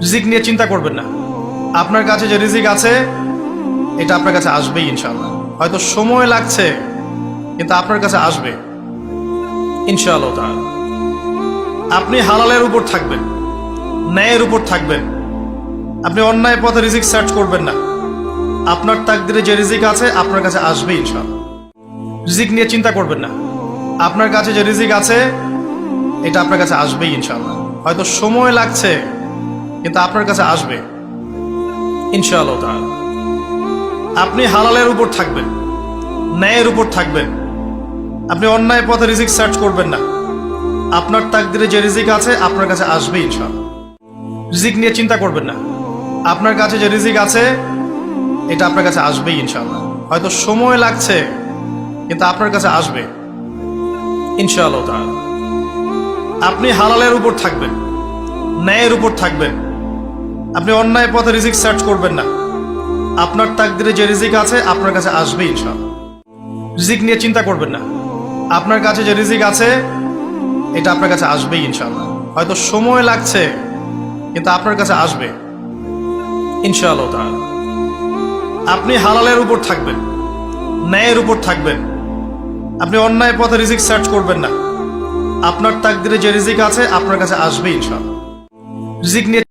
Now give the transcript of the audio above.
রিজিক নিয়ে চিন্তা করবেন না। আপনার কাছে যে রিজিক আছে, এটা আপনার কাছে আসবেই ইনশাআল্লাহ। হয়তো সময় লাগছে, কিন্তু আপনার কাছে আসবে। ইনশাআল্লাহ তাআলা। আপনি হালালের উপর থাকবেন, ন্যায়ের উপর থাকবেন। আপনি অন্যায় পথে রিজিক সার্চ করবেন না। আপনার তাকদিরে যে রিজিক আছে, আপনার কাছে আসবে ইনশাআল্লাহ। রিজিক নিয়ে চিন্তা করবেন না। আপনার কাছে যে রিজিক আছে, এটা আপনার কাছে আসবেই ইনশাআল্লাহ। হয়তো সময় লাগছে কিন্তু আপনার কাছে আসবে। ইনশাআল্লাহ আপনি হালালের উপর থাকবেন, ন্যায়ের উপর থাকবেন। আপনি অন্যায় পথে রিজিক সার্চ করবেন না। আপনার তাকদিরে যে রিজিক আছে আপনার কাছে আসবে ইনশাআল্লাহ। রিজিক নিয়ে চিন্তা করবেন না। আপনার কাছে যে রিজিক আছে, এটা আপনার কাছে আসবেই ইনশাআল্লাহ। হয়তো সময় লাগছে, কিন্তু আপনার কাছে আসবে। ইনশাআল্লাহ আপনি হালালের উপর থাকবেন, ন্যায়ের উপর থাকবেন। আপনি অন্যায় পথে রিজিক সার্চ করবেন না। আপনার তাকদিরে যে রিজিক আছে, আপনার কাছে আসবে ইনশাআল্লাহ। রিজিক নিয়ে চিন্তা করবেন না। আপনার কাছে যে রিজিক আছে, এটা আপনার কাছে আসবেই ইনশাআল্লাহ। হয়তো সময় লাগছে, কিন্তু আপনার কাছে আসবে। তাআলা। আপনি হালালের উপর থাকবেন, ন্যায়ের উপর থাকবেন। আপনি অন্যায় পথে রিজিক সার্চ করবেন না। আপনার তাকদিরে যে রিজিক আছে, আপনার কাছে আসবে ইনশাআল্লাহ। রিজিক নিয়ে